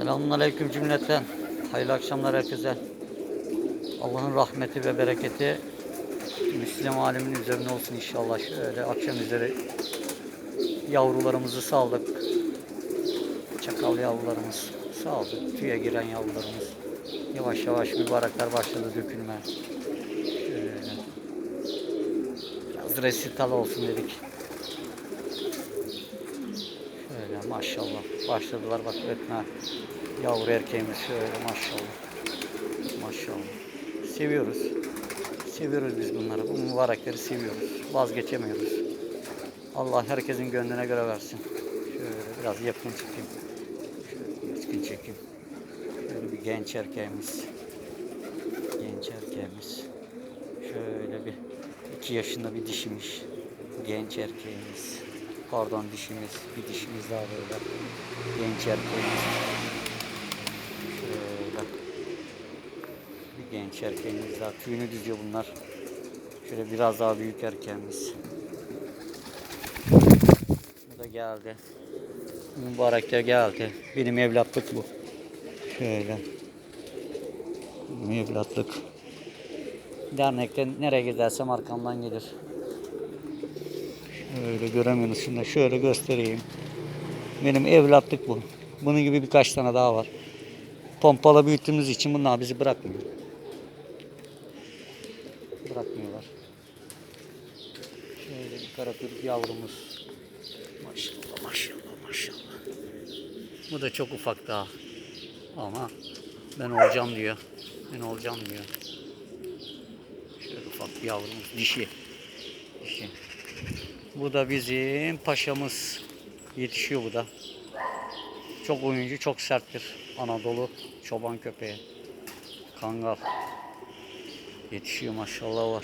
Selamünaleyküm cümleten. Hayırlı akşamlar herkese. Allah'ın rahmeti ve bereketi Müslüman alemin üzerine olsun inşallah. Şöyle akşam üzeri yavrularımızı saldık. Çakal yavrularımız saldık. Tüye giren yavrularımız. Yavaş yavaş mübarekler başladı dökülme. Şöyle. Biraz resital olsun dedik. Maşallah. Başladılar bak ötme. Yavru erkeğimiz şöyle maşallah. Maşallah. Seviyoruz. Seviyoruz biz bunları. Bu mübarekleri seviyoruz. Vazgeçemiyoruz. Allah herkesin gönlüne göre versin. Şöyle biraz yakın çekeyim. Şöyle yakın çekeyim. Şöyle bir genç erkeğimiz. Genç erkeğimiz. Şöyle bir iki yaşında bir dişimiz. Genç erkeğimiz. Pardon dişimiz. Bir dişimiz daha böyle. Genç erkeğimiz. Şöyle. Bir genç erkeğimiz daha. Tüyünü düzüyor bunlar. Şöyle biraz daha büyük erkeğimiz. Bu da geldi. Mübarek de geldi. Benim evlatlık bu. Şöyle. Benim evlatlık. Dernekte nereye gidersem arkamdan gelir. Şöyle göremiyorsunuz da şöyle göstereyim. Benim evlatlık bu. Bunun gibi birkaç tane daha var. Pompala büyüttüğümüz için bunlar bizi bırakmıyor. Bırakmıyorlar. Şöyle bir karakürük yavrumuz. Maşallah maşallah maşallah. Bu da çok ufak daha. Ama ben olacağım diyor. Ben olacağım diyor. Şöyle ufak bir yavrumuz. Dişi. Dişi. Bu da bizim paşamız. Yetişiyor bu da. Çok oyuncu, çok serttir. Anadolu çoban köpeği. Kangal. Yetişiyor maşallah var.